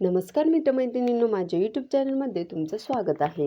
नमस्कार मित्रमैत्रिणींनो माझ्या यूट्यूब चॅनलमध्ये तुमचं स्वागत आहे.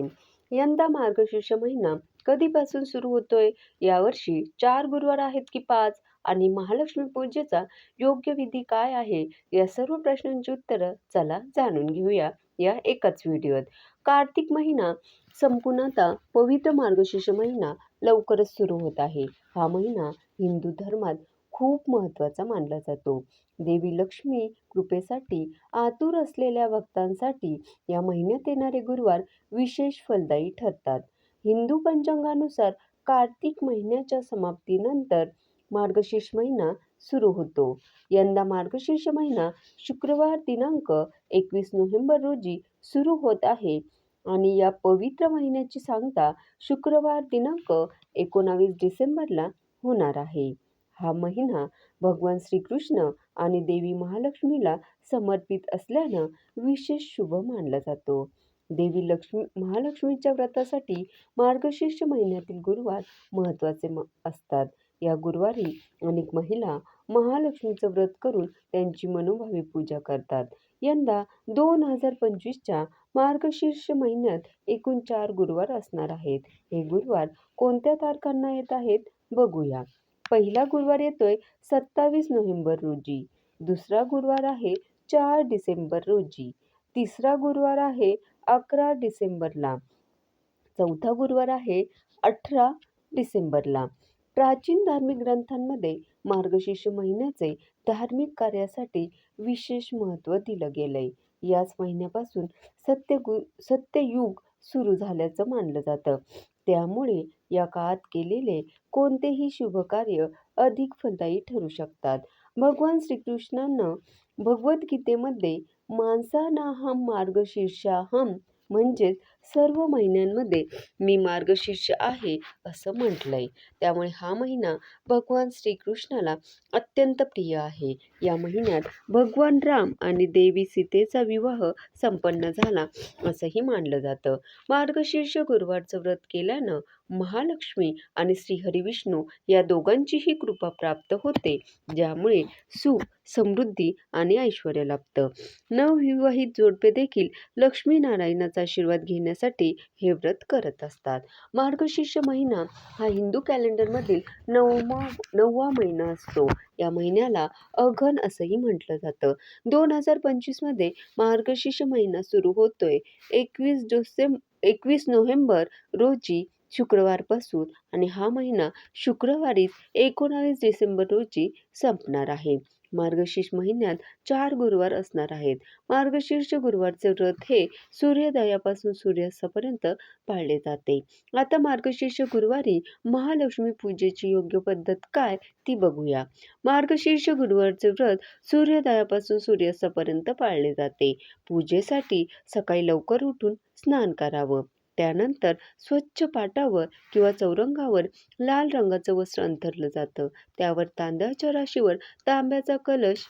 यंदा मार्गशीर्ष महिना कधीपासून सुरू होतोय? यावर्षी चार गुरुवार आहेत की पाच? आणि महालक्ष्मी पूजेचा योग्य विधी काय आहे? या सर्व प्रश्नांची उत्तरं चला जाणून घेऊया या एकाच व्हिडिओत. कार्तिक महिना संपून आता पवित्र मार्गशीर्ष महिना लवकरच सुरू होत आहे. हा महिना हिंदू धर्मात खूप महत्त्वाचा मानला जातो. देवी लक्ष्मी कृपेसाठी आतुर असलेल्या भक्तांसाठी या महिन्यात येणारे गुरुवार विशेष फलदायी ठरतात. हिंदू पंचांगानुसार कार्तिक महिन्याच्या समाप्तीनंतर मार्गशीर्ष महिना सुरू होतो. यंदा मार्गशीर्ष महिना शुक्रवार दिनांक एकवीस नोव्हेंबर रोजी सुरू होत आहे आणि या पवित्र महिन्याची सांगता शुक्रवार दिनांक एकोणावीस डिसेंबरला होणार आहे. हा महिना भगवान श्रीकृष्ण आणि देवी महालक्ष्मीला समर्पित असल्यानं विशेष शुभ मानला जातो. देवी लक्ष्मी महालक्ष्मीच्या व्रतासाठी मार्गशीर्ष महिन्यातील गुरुवार महत्त्वाचे म असतात. या गुरुवारी अनेक महिला महालक्ष्मीचं व्रत करून त्यांची मनोभावी पूजा करतात. यंदा दोन हजार पंचवीसच्या मार्गशीर्ष महिन्यात एकूण चार गुरुवार असणार आहेत. हे गुरुवार कोणत्या तारखांना येत आहेत? बघूया. पहिला गुरुवार येतोय सत्तावीस नोव्हेंबर रोजी. दुसरा गुरुवार आहे चार डिसेंबर रोजी. तिसरा गुरुवार आहे अकरा डिसेंबरला. चौथा गुरुवार आहे अठरा डिसेंबरला. प्राचीन धार्मिक ग्रंथांमध्ये मार्गशीर्ष महिन्याचे धार्मिक कार्यासाठी विशेष महत्त्व दिलं गेलंय. याच महिन्यापासून सत्यगु सत्ययुग सुरू झाल्याचं मानलं जातं. त्यामुळे या काळात केलेले कोणतेही शुभ कार्य अधिक फलदायी ठरू शकतात. भगवान श्रीकृष्णांना भगवद्गीतेमध्ये मानसानाहम मार्गशीर्षाहम म्हणजेच सर्व महिन्यांमध्ये मी मार्गशीर्ष आहे असं म्हटलंय. त्यामुळे हा महिना भगवान श्रीकृष्णाला अत्यंत प्रिय आहे. या महिन्यात भगवान राम आणि देवी सीतेचा विवाह संपन्न झाला असंही मानलं जातं. मार्गशीर्ष गुरुवारचं व्रत केल्यानं महालक्ष्मी आणि श्रीहरिविष्णू या दोघांचीही कृपा प्राप्त होते ज्यामुळे सुख समृद्धी आणि ऐश्वर लाभतं. नवविवाहित जोडपे देखील लक्ष्मीनारायणाचा आशीर्वाद करण्यासाठी हे व्रत करत असतात. मार्गशीर्ष महिना हा हिंदू कॅलेंडरमधील नवमा नववा महिना असतो. या महिन्याला अघन असंही म्हटलं जातं. दोन हजार पंचवीसमध्ये मार्गशीर्ष महिना सुरू होतोय. एकवीस डिसेंब एकवीस नोव्हेंबर रोजी शुक्रवारपासून आणि हा महिना शुक्रवारीच एकोणावीस डिसेंबर रोजी संपणार आहे. मार्गशीर्ष महिन्यात चार गुरुवार असणार आहेत. मार्गशीर्ष गुरुवारचे व्रत हे सूर्योदयापासून सूर्यास्तापर्यंत पाळले जाते. आता मार्गशीर्ष गुरुवारी महालक्ष्मी पूजेची योग्य पद्धत काय ती बघूया. मार्गशीर्ष गुरुवारचे व्रत सूर्योदयापासून सूर्यास्तापर्यंत पाळले जाते. पूजेसाठी सकाळी लवकर उठून स्नान करावं. त्यानंतर स्वच्छ पाटावर किंवा चौरंगावर लाल रंगाचं वस्त्र अंथरलं जातं. त्यावर तांदळाच्या राशीवर तांब्याचा कलश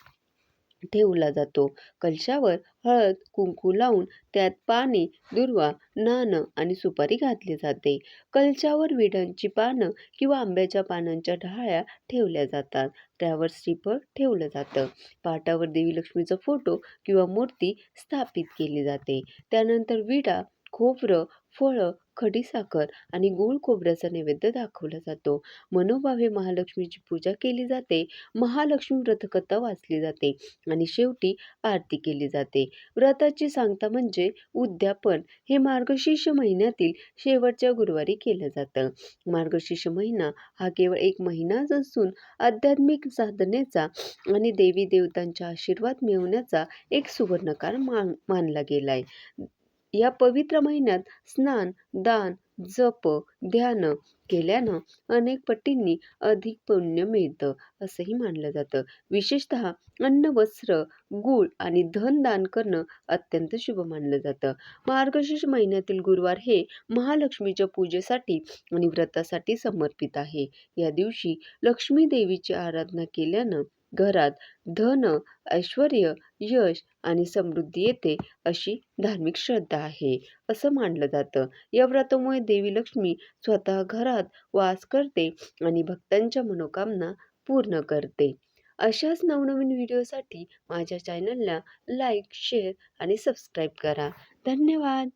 ठेवला जातो. कलशावर हळद कुंकू लावून त्यात पाणी दुर्वा नाणं आणि सुपारी घातली जाते. कलशावर विडांची पानं किंवा आंब्याच्या पानांच्या ढाळ्या ठेवल्या जातात. त्यावर श्रीफळ ठेवलं जातं. पाटावर देवी लक्ष्मीचा फोटो किंवा मूर्ती स्थापित केली जाते. त्यानंतर विडा खोबरं फळं खडीसाखर आणि गूळ खोबऱ्याचा नैवेद्य दाखवला जातो. मनोभावे महालक्ष्मीची पूजा केली जाते. महालक्ष्मी व्रतकथा वाचली जाते आणि शेवटी आरती केली जाते. व्रताची सांगता म्हणजे उद्यापन हे मार्गशीर्ष महिन्यातील शेवटच्या गुरुवारी केलं जातं. मार्गशीर्ष महिना हा केवळ एक महिनाच असून आध्यात्मिक साधनेचा आणि देवी देवतांचा आशीर्वाद मिळवण्याचा एक सुवर्णकाळ मान मानला गेलाय. या पवित्र महिन्यात स्नान दान जप ध्यान केल्यानं अनेक पटींनी अधिक पुण्य मिळतं असंही मानलं जातं. विशेषतः अन्न वस्त्र गूळ आणि धन दान करणं अत्यंत शुभ मानलं जातं. मार्गशीर्ष महिन्यातील गुरुवार हे महालक्ष्मीच्या पूजेसाठी आणि व्रतासाठी समर्पित आहे. या दिवशी लक्ष्मी देवीची आराधना केल्यानं घरात धन ऐश्वर यश आणि समृद्धी येते अशी धार्मिक श्रद्धा आहे असं मानलं जातं. या व्रतामुळे देवी लक्ष्मी स्वतः घरात वास करते आणि भक्तांच्या मनोकामना पूर्ण करते. अशाच नवनवीन व्हिडिओसाठी माझ्या चॅनलला लाईक शेअर आणि सबस्क्राईब करा. धन्यवाद!